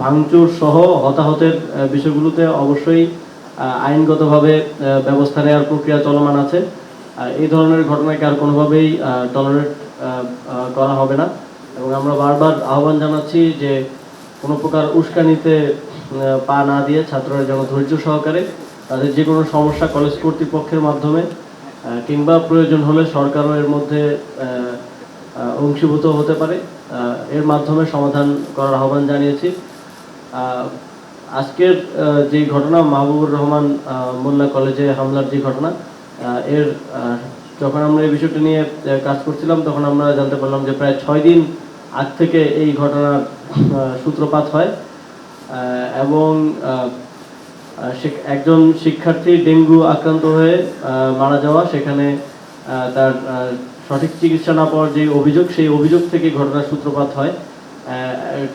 ভাঙচুর সহ হতাহতের বিষয়গুলোতে অবশ্যই আইনগতভাবে ব্যবস্থা নেওয়ার প্রক্রিয়া চলমান আছে। এই ধরনের ঘটনাকে আর কোনোভাবেই টলারেট করা হবে না। এবং আমরা বারবার আহ্বান জানাচ্ছি যে কোনো প্রকার উস্কানিতে পা না দিয়ে ছাত্ররা যেন ধৈর্য সহকারে তাদের যে কোনো সমস্যা কলেজ কর্তৃপক্ষের মাধ্যমে কিংবা প্রয়োজন হলে সরকারও এর মধ্যে অংশীভূত হতে পারে। এর মাধ্যমে সমাধান করার আহ্বান জানিয়েছি। আজকের যে ঘটনা, মাহবুবুর রহমান মোল্লা কলেজে হামলার যে ঘটনা এর যখন আমরা এই বিষয়টি নিয়ে কাজ করছিলাম, তখন আমরা জানতে পারলাম যে প্রায় ছয় দিন আগ থেকে এই ঘটনার সূত্রপাত হয়। এবং একজন শিক্ষার্থী ডেঙ্গু আক্রান্ত হয়ে মারা যাওয়া, সেখানে তার সঠিক চিকিৎসা না পাওয়ার যে অভিযোগ, সেই অভিযোগ থেকে ঘটনার সূত্রপাত হয়।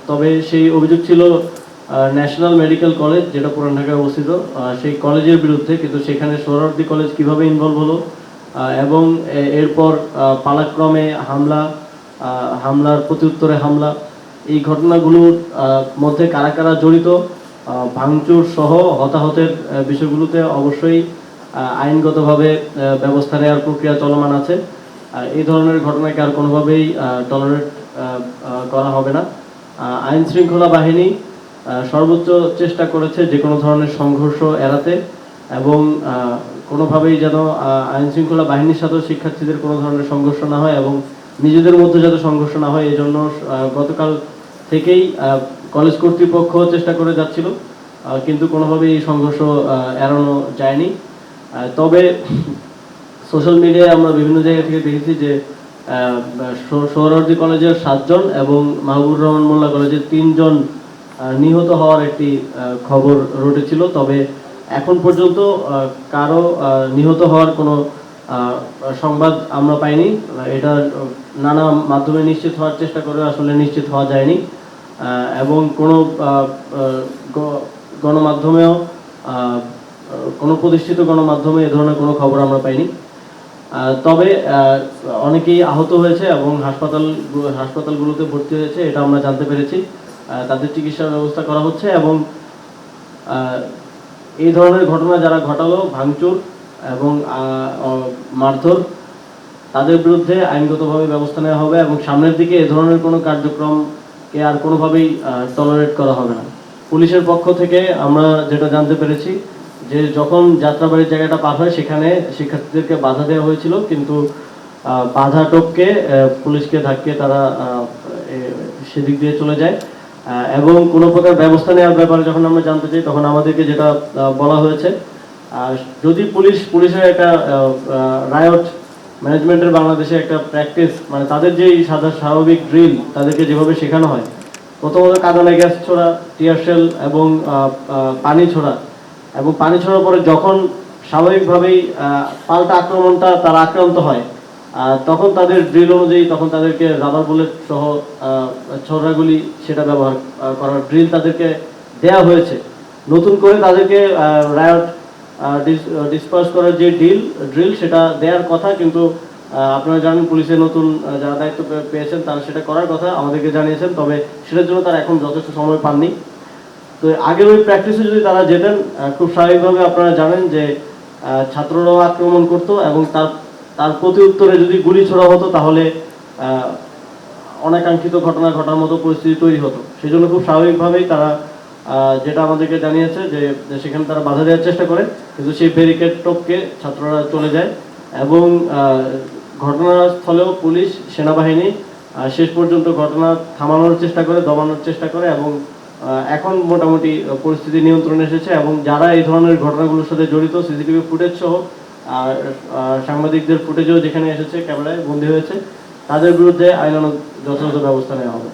তবে সেই অভিযোগ ছিল ন্যাশনাল মেডিকেল কলেজ, যেটা পুরান ঢাকায় অবস্থিত। সেই কলেজের বিরুদ্ধে, কিন্তু সেখানে সোহরাওয়ার্দী কলেজ কীভাবে ইনভলভ হলো এবং এরপর পালাক্রমে হামলা হামলার প্রত্যুত্তরে হামলা, এই ঘটনাগুলোর মধ্যে কারা কারা জড়িত ভাঙচুর সহ হতাহতের বিষয়গুলোতে অবশ্যই আইনগতভাবে ব্যবস্থা নেওয়ার প্রক্রিয়া চলমান আছে। এই ধরনের ঘটনাকে আর কোনোভাবেই টলারেট করা হবে না। আইন শৃঙ্খলা বাহিনী সর্বোচ্চ চেষ্টা করেছে যে কোনো ধরনের সংঘর্ষ এড়াতে এবং কোনোভাবেই যেন আইন শৃঙ্খলা বাহিনীর সাথেও শিক্ষার্থীদের কোনো ধরনের সংঘর্ষ না হয় এবং নিজেদের মধ্যে যাতে সংঘর্ষ না হয় এই জন্য আহ, গতকাল থেকেই কলেজ কর্তৃপক্ষ চেষ্টা করে যাচ্ছিল। কিন্তু কোনোভাবেই সংঘর্ষ এড়ানো যায়নি। তবে সোশ্যাল মিডিয়ায় আমরা বিভিন্ন জায়গা থেকে দেখেছি যে সোহরাওয়ার্দী কলেজের সাতজন এবং মাহবুবুর রহমান মোল্লা কলেজের তিনজন নিহত হওয়ার একটি খবর রটেছিল। তবে এখন পর্যন্ত কারও নিহত হওয়ার কোনো সংবাদ আমরা পাইনি। এটা নানা মাধ্যমে নিশ্চিত হওয়ার চেষ্টা করে আসলে নিশ্চিত হওয়া যায়নি। এবং কোনো গণমাধ্যমেও কোনো প্রতিষ্ঠিত গণমাধ্যমে এ ধরনের কোনো খবর আমরা পাইনি। তবে অনেকেই আহত হয়েছে এবং হাসপাতাল হাসপাতালগুলোতে ভর্তি হয়েছে, এটা আমরা জানতে পেরেছি। তাদের চিকিৎসার ব্যবস্থা করা হচ্ছে এবং এই ধরনের ঘটনা যারা ঘটালো, ভাঙচুর এবং মারধর, তাদের বিরুদ্ধে আইনগতভাবে ব্যবস্থা নেওয়া হবে এবং সামনের দিকে এ ধরনের কোনো কার্যক্রমকে আর কোনোভাবেই টলারেট করা হবে না। পুলিশের পক্ষ থেকে আমরা যেটা জানতে পেরেছি যে যখন যাত্রাবাড়ির জায়গাটা পার হয়, সেখানে শিক্ষার্থীদেরকে বাধা দেওয়া হয়েছিল, কিন্তু বাধা টপকে পুলিশকে ধাক্কে তারা সেদিক দিয়ে চলে যায়। এবং কোনো প্রকার ব্যবস্থা নেওয়ার ব্যাপারে যখন আমরা জানতে চাই, তখন আমাদেরকে যেটা বলা হয়েছে যদি পুলিশ, পুলিশের একটা রায়ট ম্যানেজমেন্টের বাংলাদেশে একটা প্র্যাকটিস মানে তাদের যেই সাদা স্বাভাবিক ড্রিল তাদেরকে যেভাবে শেখানো হয়, প্রথমত কাদানে গ্যাস ছোড়া টিয়ার শেল এবং পানি ছোড়া এবং পানি ছড়ার পরে যখন স্বাভাবিকভাবেই পাল্টা আক্রমণটা তারা আক্রান্ত হয় তখন তাদের ড্রিল অনুযায়ী তখন তাদেরকে রাবার বুলেট সহ ছোড়াগুলি সেটা ব্যবহার করার ড্রিল তাদেরকে দেয়া হয়েছে। নতুন করে তাদেরকে রায়ট ডিসপার্স করার যে ড্রিল ড্রিল সেটা দেওয়ার কথা কিন্তু আপনারা জানেন পুলিশের নতুন যারা দায়িত্ব পেয়েছেন তারা সেটা করার কথা আমাদেরকে জানিয়েছেন, তবে সেটার জন্য তারা এখন যথেষ্ট সময় পাননি। তো আগের ওই প্র্যাকটিসে যদি তারা যেতেন খুব স্বাভাবিকভাবে আপনারা জানেন যে ছাত্ররাও আক্রমণ করতো এবং তার তার প্রতি উত্তরে যদি গুলি ছোড়া হতো তাহলে অনাকাঙ্ক্ষিত ঘটনা ঘটার মতো পরিস্থিতি তৈরি হতো। সেই জন্য খুব স্বাভাবিকভাবেই তারা যেটা আমাদেরকে জানিয়েছে যে সেখানে তারা বাধা দেওয়ার চেষ্টা করে, কিন্তু সেই ব্যারিকেড টপকে ছাত্ররা চলে যায় এবং ঘটনাস্থলেও পুলিশ, সেনাবাহিনী শেষ পর্যন্ত ঘটনা থামানোর চেষ্টা করে, দমানোর চেষ্টা করে এবং এখন মোটামুটি পরিস্থিতি নিয়ন্ত্রণে এসেছে এবং যারা এই ধরনের ঘটনাগুলোর সাথে জড়িত সিসিটিভি ফুটেজ সহ, আর সাংবাদিকদের ফুটেজও যেখানে এসেছে, ক্যামেরায় বন্দী হয়েছে, তাদের বিরুদ্ধে আইনানুগ যথাযথ ব্যবস্থা নেওয়া হবে।